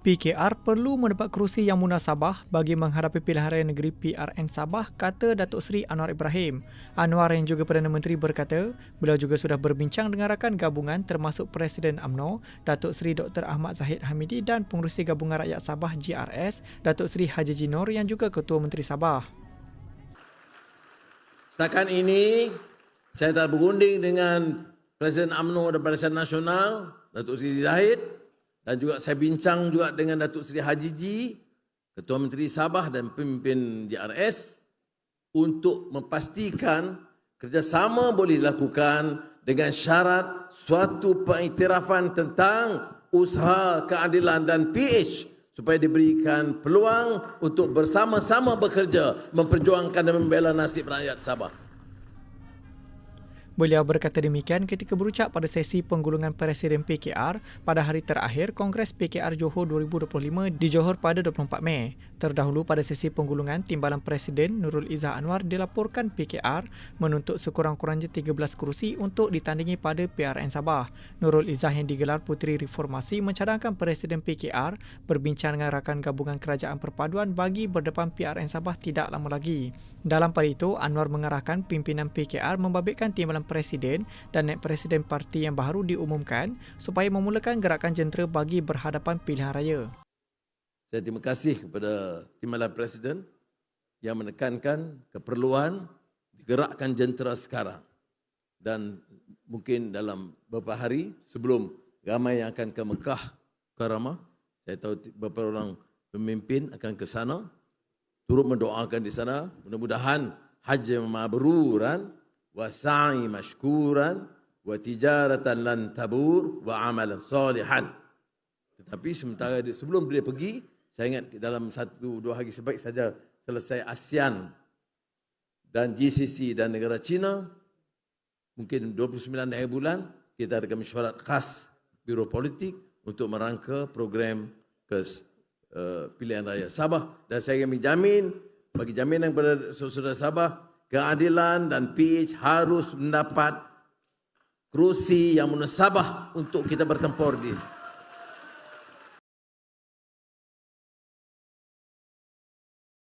PKR perlu mendapat kerusi yang munasabah bagi menghadapi pilihan raya negeri PRN Sabah, kata Datuk Seri Anwar Ibrahim. Anwar yang juga Perdana Menteri berkata, beliau juga sudah berbincang dengan rakan gabungan termasuk Presiden AMNO, Datuk Seri Dr. Ahmad Zahid Hamidi dan Pengurusi Gabungan Rakyat Sabah GRS, Datuk Seri Haji Jinor yang juga Ketua Menteri Sabah. Setakat ini, saya telah berunding dengan Presiden AMNO dan Barisan Nasional, Datuk Seri Zahid, dan juga saya bincang juga dengan Datuk Seri Haji Ji, Ketua Menteri Sabah dan pemimpin JRS untuk memastikan kerjasama boleh dilakukan dengan syarat suatu pengiktirafan tentang usaha keadilan dan PH supaya diberikan peluang untuk bersama-sama bekerja memperjuangkan dan membela nasib rakyat Sabah. Beliau berkata demikian ketika berucap pada sesi penggulungan Presiden PKR pada hari terakhir Kongres PKR Johor 2025 di Johor pada 24 Mei. Terdahulu pada sesi penggulungan, Timbalan Presiden Nurul Izzah Anwar dilaporkan PKR menuntut sekurang-kurangnya 13 kerusi untuk ditandingi pada PRN Sabah. Nurul Izzah yang digelar Puteri Reformasi mencadangkan Presiden PKR berbincang dengan rakan gabungan kerajaan perpaduan bagi berdepan PRN Sabah tidak lama lagi. Dalam pada itu, Anwar mengarahkan pimpinan PKR membabitkan timbalan presiden dan naik presiden parti yang baru diumumkan supaya memulakan gerakan jentera bagi berhadapan pilihan raya. Saya terima kasih kepada timbalan presiden yang menekankan keperluan digerakkan jentera sekarang. Dan mungkin dalam beberapa hari sebelum ramai yang akan ke Mekah, Karamah, saya tahu beberapa orang pemimpin akan ke sana turut mendoakan di sana mudah-mudahan haji mabruran wa tijaratan lan tabur wa amalan salihan tetapi sementara dia, sebelum dia pergi saya ingat dalam satu dua hari sebaik saja selesai ASEAN dan GCC dan negara China mungkin 29 hari bulan kita ada mesyuarat khas Biro Politik untuk merangka program ke Uh, pilihan raya Sabah. Dan saya ingin menjamin bagi jaminan kepada saudara Sabah keadilan dan PH harus mendapat kerusi yang munasabah untuk kita bertempur di